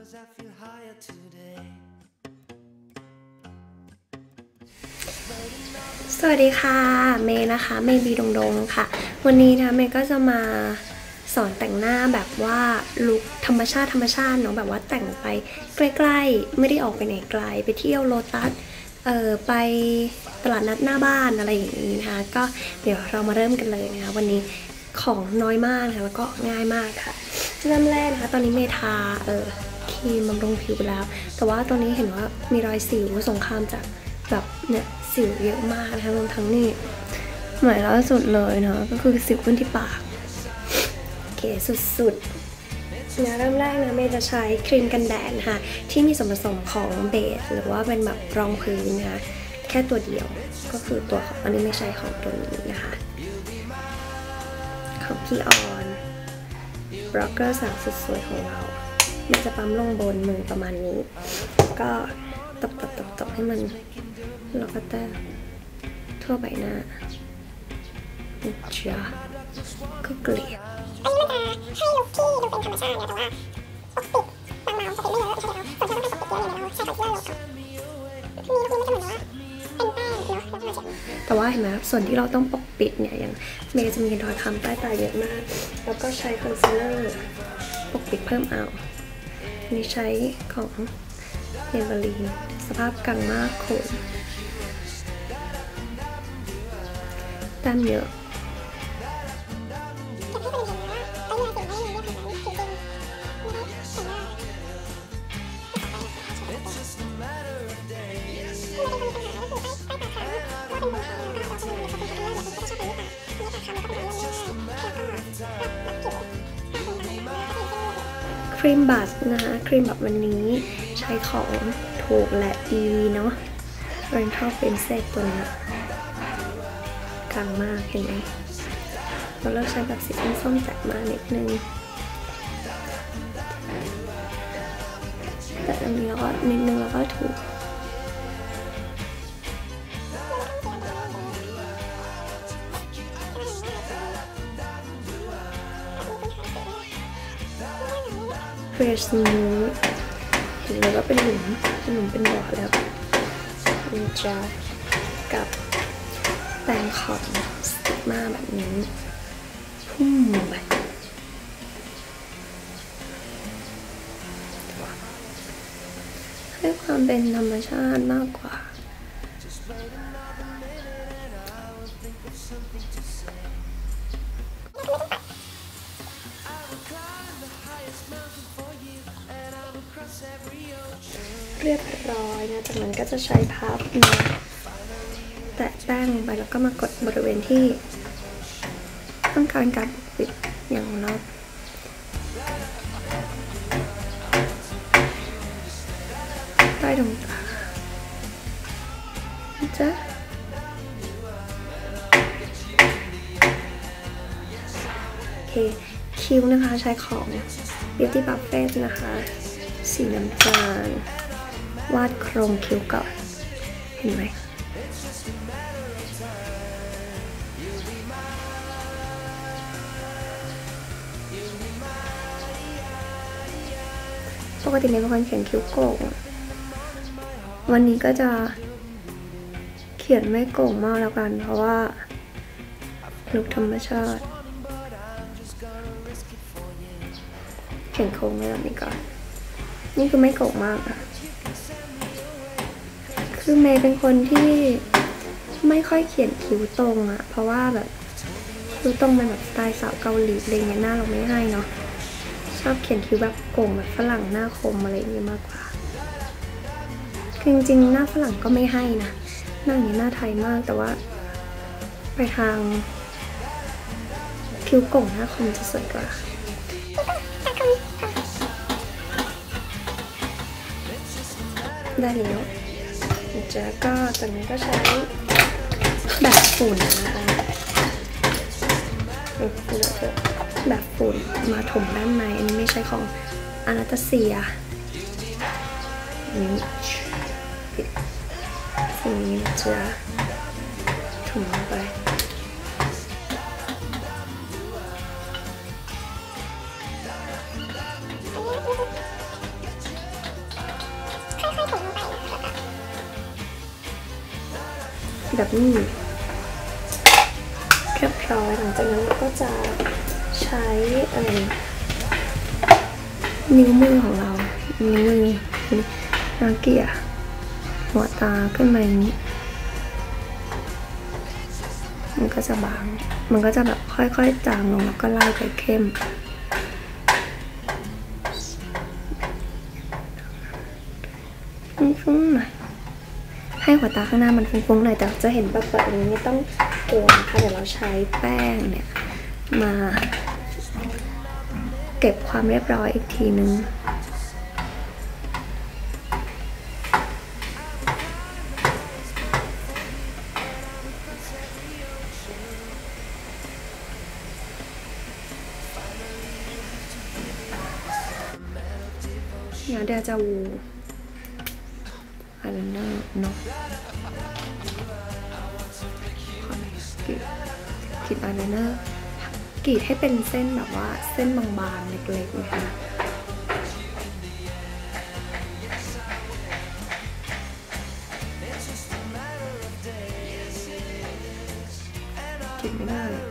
cause I feel higher today. สวัสดีค่ะ เมย์นะคะ เมย์บีดงดงค่ะ วันนี้นะเมย์ก็จะมาสอนแต่งหน้าแบบว่าลุคธรรมชาติธรรมชาติเนาะแบบว่าแต่งไปใกล้ๆ ไม่ได้ออกไปไหนไกล ไปเที่ยวโลตัสเอ่อไปตลาดนัดหน้าบ้านอะไรอย่างนี้นะคะ ก็เดี๋ยวเรามาเริ่มกันเลยนะคะวันนี้ของน้อยมากนะคะแล้วก็ง่ายมากค่ะ เริ่มแรกนะคะ ตอนนี้เมย์ทาเอ่อ รีมบำรุงผิวไปแล้ว แต่ว่าตอนนี้เห็นว่ามีรอยสิวสงครามจากแบบเนี่ยสิวเยอะมากนะคะรวมทั้งนี่ใหม่ล่าสุดเลยเนาะก็คือสิวขึ้นที่ปากโอเคสุดๆนะเริ่มแรกนะเมย์จะใช้ครีมกันแดดนะคะที่มีส่วนผสมของเบสหรือว่าเป็นแบบรองพื้นนะคะแค่ตัวเดียวก็คือตัวของอันนี้ไม่ใช่ของตัวนี้นะคะของพี่ออนบล็อกเกอร์สาวสุดสวยของเรา มันจะปั๊มลงบนมือประมาณนี้ ก็ตบตบตบตบให้มันแล้วก็แต้ทั่วใบหน้าจ้าก็เกลี่ยอันนี้มันจะให้ลุคที่ดูเป็นธรรมชาตินะแต่ว่าปกปิดบางๆจะเห็นไม่เยอะใช่ไหมส่วนใหญ่ต้องปกปิดเยอะเลยนะใช่ค่ะที่เราลงทีนี้ก็คือมันจะเหมือนว่าเป็นแป้งเนาะแล้วก็แต่ว่าเห็นไหมส่วนที่เราต้องปกปิดเนี่ยอย่างเมย์จะมีรอยคล้ำใต้ตาเยอะมาก แล้วก็ใช้คอนซีลเลอร์ปกปิดเพิ่มเอา นี่ใช้ของเอเวอรีนสภาพกังมากโขนแต้มเยอะ ครีมบัสนะคะครีมแบบวันนี้ใช้ของถูกและดีเนาะ Rental Princess ตัวนี้กลางมากเห็นไหมเราเลือกใช้แบบสีส้มจัดมากนิดนึงแต่อันนี้ก็นิดนึงแล้วก็ถูก รชนูเห็นเลยว่าเป็นหลุมเป็นหลุมเป็นบ่อแล้วนี่จะกับแปรงขอบสติกมาแบบนี้พุ่มไปให้ความเป็นธรรมชาติมากกว่า เรียบร้อยนะ จากนั้นก็จะใช้พับนะแตะแป้งลงไปแล้วก็มากดบริเวณที่ ต้องการการปกปิดอย่างรอบใต้ดวงตาจ๊ะโอเค คิ้วนะคะใช้ของ Beauty Buffet นะคะ สีน้ำตาล วาดโครงคิ้วก่อน เห็นไหมปกติเนี่ยเป็นคนเขียนคิ้วโก่ง วันนี้ก็จะเขียนไม่โก่งมากแล้วกัน เพราะว่าลุกธรรมชาติ เขียนโค้งไว้แบบนี้ก่อน นี่คือไม่โก่งมากอะ คือเมย์เป็นคนที่ไม่ค่อยเขียนคิ้วตรงอะเพราะว่าแบบคิ้วตรงมันแบบสไตล์สาวเกาหลีอะไรเงี้ยหน้าเราไม่ให้เนาะชอบเขียนคิ้วแบบโก่งแบบฝรั่งหน้าคมอะไรอย่างเงี้ยมากกว่าคือจริงๆหน้าฝรั่งก็ไม่ให้นะหน้าอย่างนี้หน้าไทยมากแต่ว่า ไปทางคิ้วโก่งหน้าคมจะสวยกว่าได้แล้ว จะก็จากนี้ก็ใช้แบบฝุ่นนะคะแบบฝุ่นมาถมด้านใน อันนี้ไม่ใช่ของอานาตาเซียนี่ปิดสิ่งนี้จ๊ะถมลงไป แบบนี้เรียบร้อยหลังจากนั้นเราก็จะใช้นิ้วมือของเรา นิ้วมือนาเกียหัวตาขึ้นมาอย่างนี้ มันก็จะบาง มันก็จะแบบค่อยๆจางลงแล้วก็ไล่ไปเข้มฟุ้งๆหน่อย ให้หัวตาข้างหน้ามันฟุ้งๆหน่อยแต่จะเห็นแบบแบบนี้ไม่ต้องกลัวนะคะเดี๋ยวเราใช้แป้งเนี่ยมาเก็บความเรียบร้อยอีกทีนึงเดี๋ยวเดี๋ยวจะวู นะเนาะกรีดกรีดอะไรนะกรีดให้เป็นเส้นแบบว่าเส้นบางๆ เล็กๆนะคะกรีดไม่ได้เลย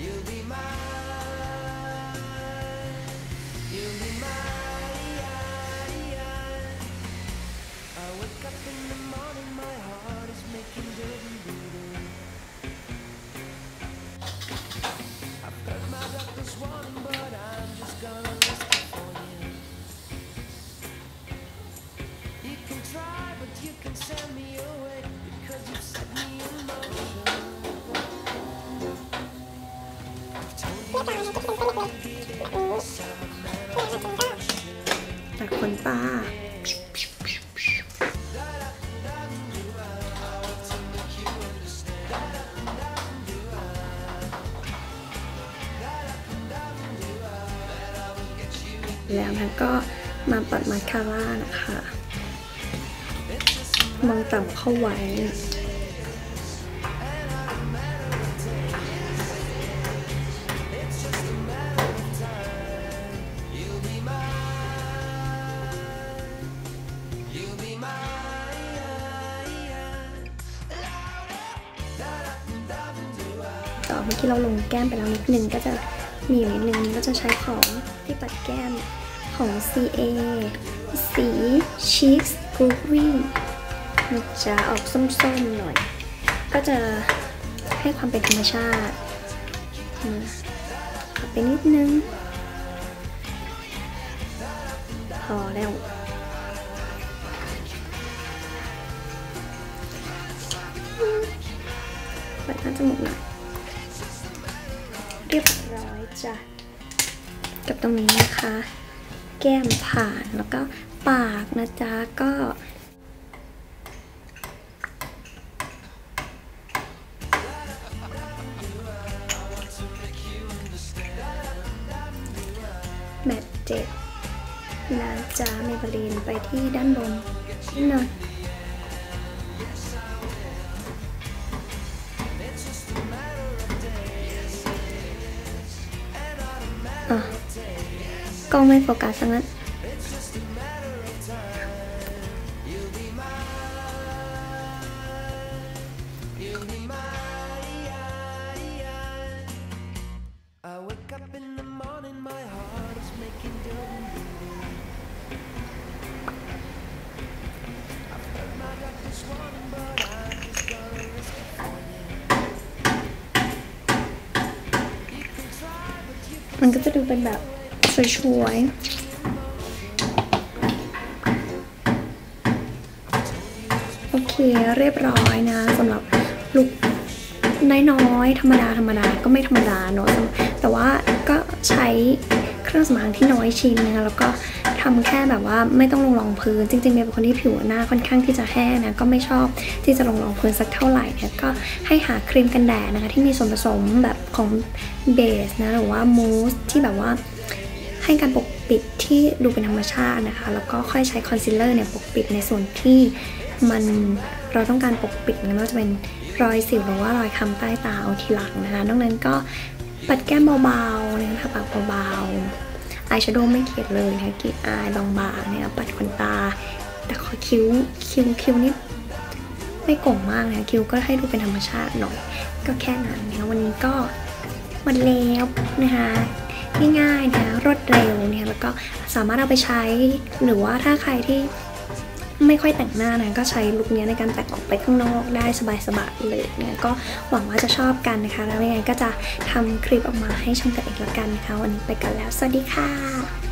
You แล้วมันก็มาปัดมาสคาร่านะคะ มองต่ำเข้าไว้ต่อเมื่อกี้เราลงแก้มไปแล้วนิดนึงก็จะมีนิดนึงก็จะใช้ของที่ปัดแก้ม ของ CA สี Cheeks Groovy มันจะออกส้มๆหน่อย ก็จะให้ความเป็นธรรมชาตินะขับไปนิดนึง พอแล้วเปิดหน้าจมูกหน่อยเรียบร้อยจ้ะกับตรงนี้นะคะ แก้มผ่านแล้วก็ปากนะจ๊ะก็แมทเจ็ดนะจ๊ะเมเบลีนไปที่ด้านบนนิดหน่อย กล้องไม่โฟกัสซะงั้นมันก็จะดูเป็นแบบ ช่วยๆ โอเคเรียบร้อยนะสำหรับลุกน้อยๆ ธรรมดาธรรมดาก็ไม่ธรรมดาเนอะแต่ว่าก็ใช้เครื่องสำอางที่น้อยชิ้นนะคะแล้วก็ทำแค่แบบว่าไม่ต้องลงรองพื้น จริงๆเป็นคนที่ผิวหน้าค่อนข้างที่จะแห้งนะก็ไม่ชอบที่จะลงรองพื้นสักเท่าไหร่เนี่ยก็ให้หาครีมกันแดดนะคะที่มีส่วนผสมแบบของเบสนะหรือว่ามูสที่แบบว่า ให้การปกปิดที่ดูเป็นธรรมชาตินะคะ แล้วก็ค่อยใช้คอนซีลเลอร์เนี่ยปกปิดในส่วนที่มันเราต้องการปกปิดไม่ว่าจะเป็นรอยสิวหรือว่ารอยคำใต้ตาเอาทีหลังนะคะนอกนั้นก็ปัดแก้มเบาๆนะคะปากเบาๆอายแชโดว์ไม่เกลียดเลยนะคะกรีดอายบางๆเนี่ยปัดขนตา แต่ขอคิ้วคิ้วคิ้วนี่ไม่โก่งมากนะคิ้วก็ให้ดูเป็นธรรมชาติหน่อย ก็แค่นั้นนะวันนี้ก็หมดแล้วนะคะ ง่ายๆนะรวดเร็วเนี่ยแล้วก็สามารถเอาไปใช้หรือว่าถ้าใครที่ไม่ค่อยแต่งหน้านะก็ใช้ลุคนี้ในการแต่งออกไปข้างนอกได้สบายๆเลยเนี่ยก็หวังว่าจะชอบกันนะคะ แล้วยังไงก็จะทำคลิปออกมาให้ชมกันอีกแล้วกันนะคะ วันนี้ไปกันแล้ว สวัสดีค่ะ